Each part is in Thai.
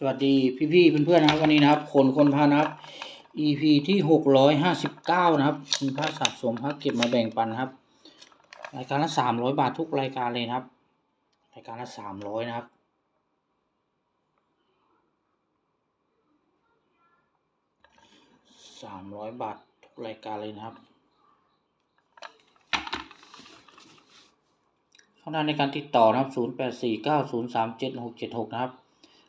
สวัสดีพี่ๆเพื่อนๆนะครับวันนี้นะครับ คนคนพานะครับ EP ที่หกร้อยห้าสิบเก้านะครับมีพระสะสมพระเก็บมาแบ่งปันครับ รายการละสามร้อยบาททุกรายการเลยนะครับ รายการละสามร้อยนะครับ สามร้อยบาททุกรายการเลยนะครับช่องทางในการติดต่อนะครับ 0 8 4 9 0 3 7 6 7 6 นะครับ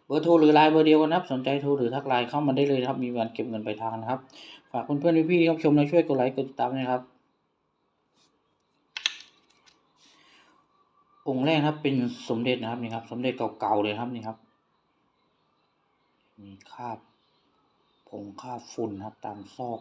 เบอร์โทรหรือไลน์เบอร์เดียวกันนะครับ สนใจโทรหรือทักไลน์เข้ามาได้เลยนะครับ มีการเก็บเงินปลายทางนะครับ ฝากเพื่อนๆพี่ๆที่รับชมและช่วยกดไลค์กดติดตามด้วยนะครับ องค์แรกนะครับเป็นสมเด็จนะครับนี่ครับ สมเด็จเก่าๆเลยนะครับนี่ครับ มีคราบผงคราบฝุ่นนะครับตามซอก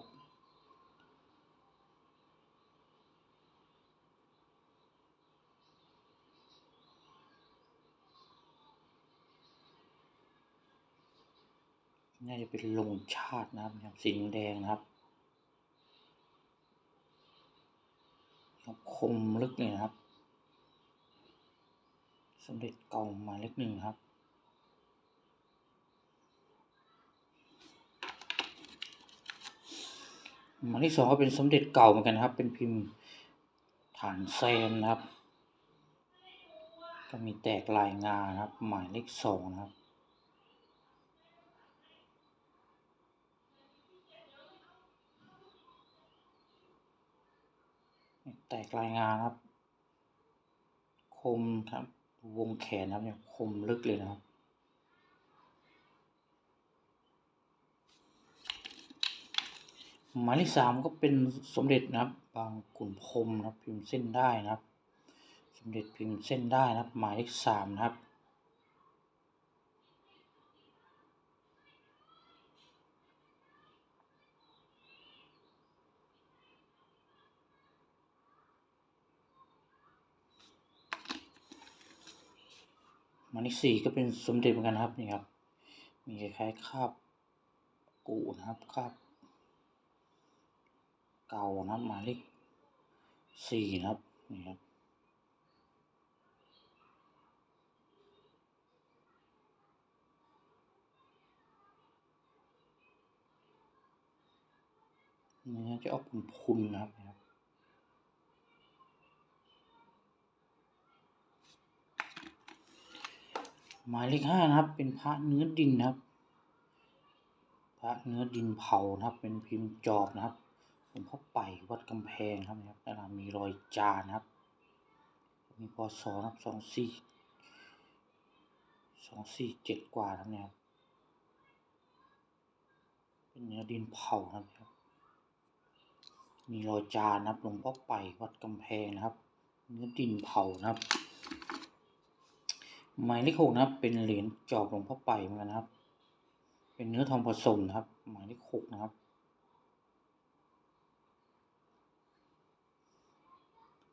น่าจะเป็นลงชาตินะครับสีแดงนะครับคมลึกเลยนะครับสมเด็จเก่าหมายเลขหนึ่งครับหมายเลขสองก็เป็นสมเด็จเก่าเหมือนกันนะครับ เป็นพิมพ์ฐานแซมนะครับ ก็มีแตกลายงานครับ หมายเลขสองนะครับ แตกลายงานครับ คมครับ วงแขนครับเนี่ยคมลึกเลยนะครับหมายเลขสามก็เป็นสมเด็จนะครับ บางขุนพรมนะครับ พิมพ์เส้นได้นะครับ สมเด็จพิมพ์เส้นได้นะครับ หมายเลขสามนะครับ หมายเลขสี่ก็เป็นสมเด็จเหมือนกันครับนี่ครับ มีคล้ายๆคาบกูนะครับคาบเก่านะครับหมายเลขสี่นะครับนี่ครับเนื้อจะออกพุนๆนะครับนะครับ หมายเลขห้านะครับ เป็นพระเนื้อดินนะครับ พระเนื้อดินเผานะครับ เป็นพิมพ์จอบนะครับหลวงพ่อไปวัดกำแพงครับนะครับด้านหลังมีรอยจานะครับ มีพศนะครับสองสี่สองสี่เจ็ดกว่าครับเนี่ยเป็นเนื้อดินเผานะครับ มีรอยจานนะครับหลวงพ่อไปวัดกำแพงนะครับ เนื้อดินเผานะครับ หมายเลขหกนะครับ เป็นเหรียญจอบหลวงพ่อไปเหมือนกันนะครับ เป็นเนื้อทองผสมนะครับ หมายเลขหกนะครับ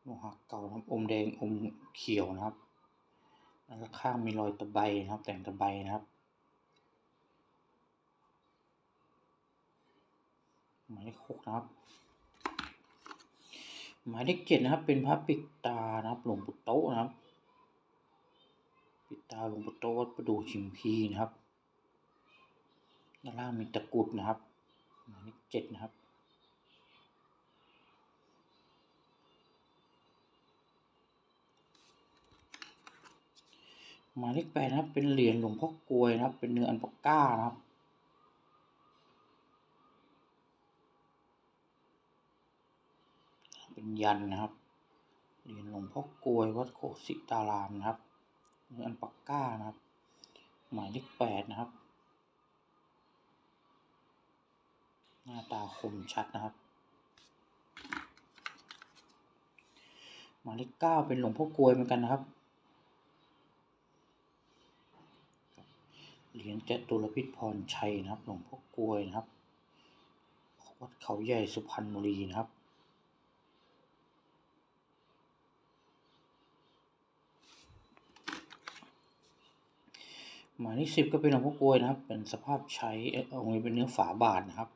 โลหะเก่านะครับ อมแดงอมเขียวนะครับแล้วข้างมีรอยตะไบนะครับ แต่งตะไบนะครับ หมายเลขหกนะครับ หมายเลขเจ็ดนะครับ เป็นพระปิดตานะครับ หลวงปู่โตนะครับ ปิดตาหลวงปู่โตวัดประดู่ชิมพีนะครับ ด้านล่างมีตะกุดนะครับหมายเลขเจ็ดนะครับ หมายเลขแปดนะครับ เป็นเหรียญหลวงพ่อกลวยนะครับ เป็นเนื้ออันปาก้านะครับเป็นยันนะครับ เหรียญหลวงพ่อกลวยวัดโคสิตารามนะครับ เนื้ออันปาก้านะครับ หมายเลขแปดนะครับ หน้าตาคมชัดนะครับ หมายเลขเก้าเป็นหลวงพ่อกลวยเหมือนกันนะครับ เหรียญจตุรพิษพรชัยนะครับ หลวงพ่อกลวยนะครับ วัดเขาใหญ่สุพรรณบุรีนะครับ หมายเลขสิบก็เป็นหลวงพ่อกลวยนะครับ เป็นสภาพใช้องค์นี้เป็นเนื้อฝาบาทนะครับ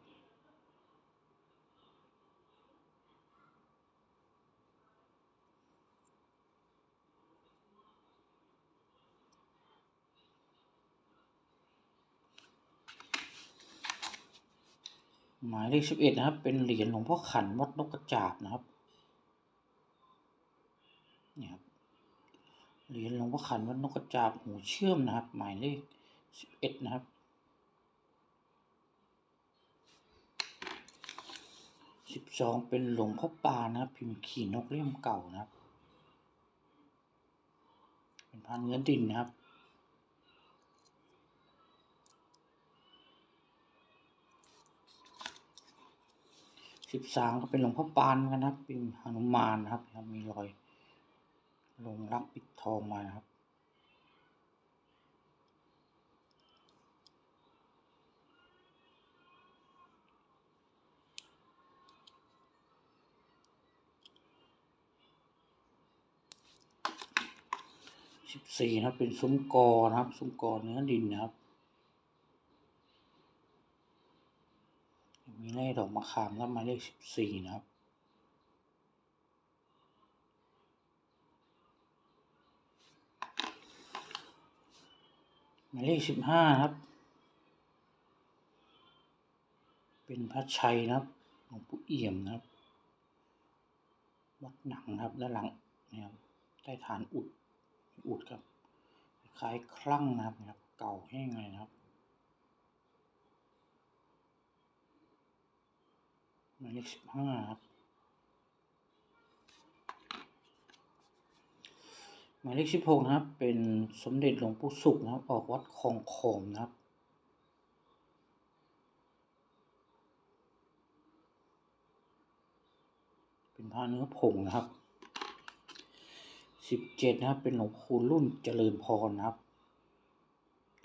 หมายเลขสิบเอ็ดนะครับ เป็นเหรียญหลวงพ่อขันวัดนกกระจาบนะครับ เหรียญหลวงพ่อขันวัดนกกระจาบหูเชื่อมนะครับ หมายเลขสิบเอ็ดนะครับสิบสองเป็นหลวงพ่อปานนะครับพิมพ์ขี่นกเลี่ยมเก่านะครับ เป็นพานเนื้อดินนะครับสิบสามก็เป็นหลวงพ่อปานกันนะครับเป็นหนุมานนะครับ มีรอย ลงรักปิดทองมานะครับ สิบสี่นะครับเป็นซุ้มกอนะครับ ซุ้มกอเนื้อดินนะครับ มีเลขดอกมะขามแล้วหมายเลขสิบสี่นะครับ หมายเลขสิบห้าครับ เป็นพระชัยนะครับหลวงปู่เอี่ยมนะครับ วัดหนังครับด้านหลังนี่ยครับใต้ฐานอุดอุดครับคล้ายคลั่งนะครับนะครับ เก่าแห้งเลยนะครับหมายเลขสิบห้าครับ หมายเลขสิบหกนะครับ เป็นสมเด็จหลวงปู่สุขนะครับ ออกวัดคลองโขมนะครับเป็นผ้าเนื้อผงนะครับสิบเจ็ดนะครับ เป็นหลวงปู่รุ่นเจริญพรนะครับ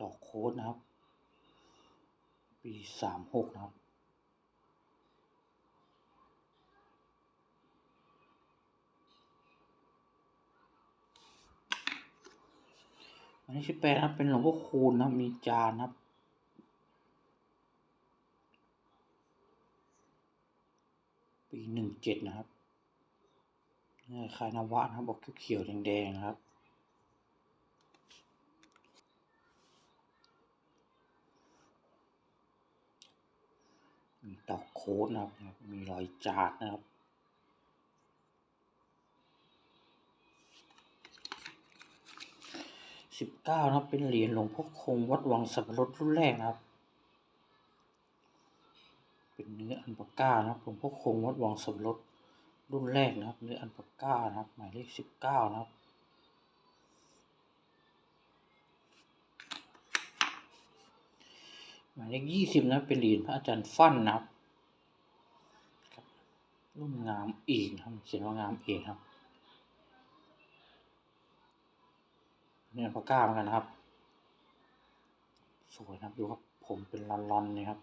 ดอโค้ดนะครับ ปีสามหกนะครับ อันนี้สิบแปดนะครับเป็นหลวงพ่อคูณนะครับมีจานนะครับปีหนึ่งเจ็ดนะครับนี่คล้ายนวะนะครับบอกเขียวๆแดงๆนะครับมีดอกโค้ดนะครับ มีรอยจาดนะครับ สิบเก้านะครับ เป็นเหรียญหลวงพ่อคงวัดวังสับปะรดรุ่นแรกนะครับ เป็นเนื้ออันปาก้านะครับหลวงพ่อคงวัดวังสับปะรดรุ่นแรกนะครับ เนื้ออันปาก้านะครับ หมายเลขสิบเก้านะครับหมายเลขยี่สิบนะเป็นเหรียญพระอาจารย์ฟั่นนะครับรุ่นงามเอกนะครับเขียนว่างามเอกครับ เนี่ยปากกาเหมือนกันนะครับ สวยครับดูครับ ผมเป็นลอนๆนี่ครับ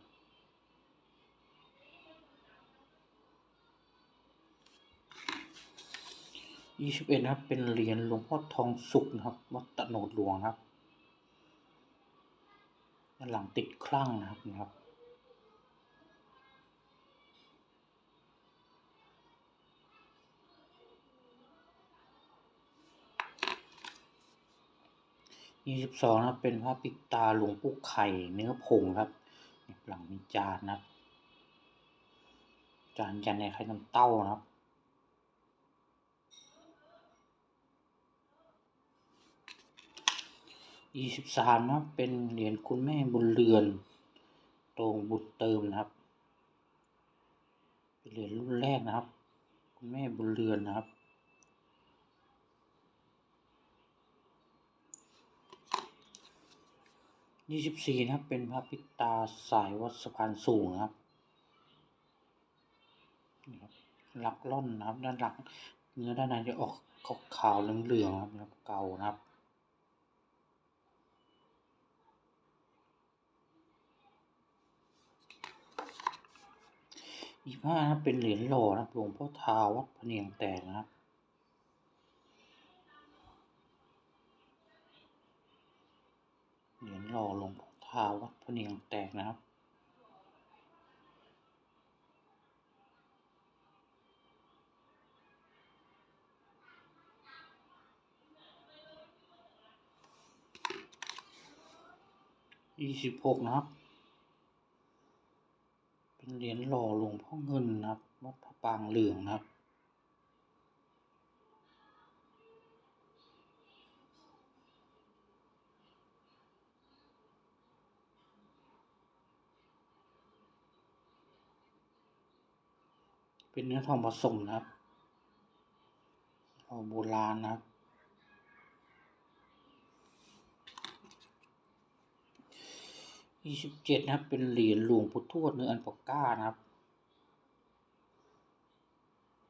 ยี่สิบเอ็ดนะครับ เป็นเหรียญหลวงพ่อทองสุกนะครับ วัดตะโนดหลวงครับด้านหลังติดคลั่งนะครับนี่ครับ ยี่สิบสองนะเป็นพระปิดตาหลวงปู่ไข่เนื้อผงครับหลังมีจานนะจานยันในไข่น้ำเต้านะครับยี่สิบสามนะเป็นเหรียญคุณแม่บุญเรือนตรงบุญเติมนะครับเป็นเหรียญรุ่นแรกนะครับ คุณแม่บุญเรือนนะครับ ยี่สิบสี่นะครับ เป็นพระปิตาสายวัดสะพานสูงนะครับหลักล่อนนะครับ ด้านหลัง เนื้อด้านในจะออกขาวๆเหลืองๆนะครับเก่านะครับยี่ห้านะครับเป็นเหรียญหล่อนะหลวงพ่อทาวัดพะเนียงแตกนะครับ เหรียญหล่อ หลวงพ่อทาวัดพเนียงแตกนะครับ ยี่สิบหกนะครับ เป็นเหรียญหล่อหลวงพ่อเงินนะครับ วัดพระปางเหลืองนะครับ เป็นเนื้อทองผสมนะครับโบราณนะครับ ยี่สิบเจ็ดนะครับ เป็นเหรียญหลวงปู่ทวดเนื้ออันปากก้านะครับ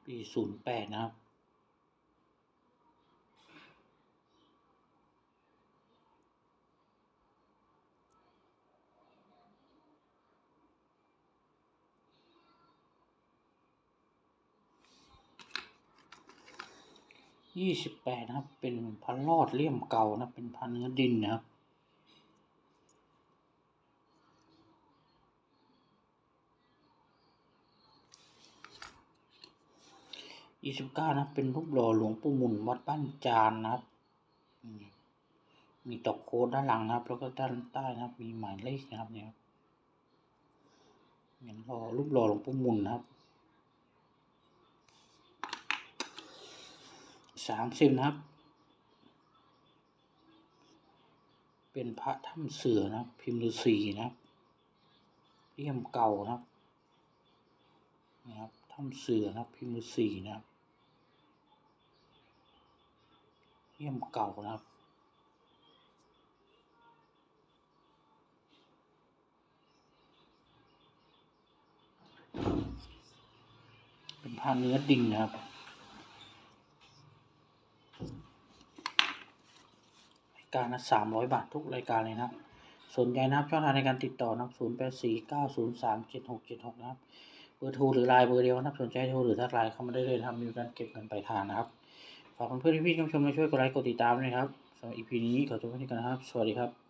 ปีศูนย์แปดนะครับ ยี่สิบแปดนะครับ เป็นพระรอดเลี่ยมเก่านะเป็นพระเนื้อดินนะครับยี่สิบเก้านะเป็นรูปหล่อหลวงปู่มุนวัดบ้านจานนะครับมีตอกโค้ดด้านหลังนะครับ แล้วก็ด้านใต้นะครับ มีหมายเลขนะครับเนี่ยครับเหมือนหล่อรูปหล่อหลวงปู่มุนนะครับ สามสิบนะครับ เป็นพระถ้ำเสือนะพิมพ์ฤาษีนะครับเลี่ยมเก่านะครับนะครับถ้ำเสือนะครับพิมพ์ฤาษีนะครับเลี่ยมเก่านะครับเป็นผ้าเนื้อดิ่งนะครับ ราย การละสามร้อยบาททุกรายการเลยนะครับ สนใจนะครับช่องทางในการติดต่อนะครับศูนย์แปดสี่เก้าศูนย์สามเจ็ดหกเจ็ดหกนะครับ เบอร์โทรหรือไลน์เบอร์เดียวนะครับ สนใจโทรหรือทักไลน์เข้ามาได้เลยทำมีการเก็บเงินปลายทางนะครับ ฝากเพื่อนๆพี่ๆชมๆมาช่วยกดไลค์กดติดตามด้วยครับสำหรับอีพีนี้ขอจบไว้ที่กันนะครับ สวัสดีครับ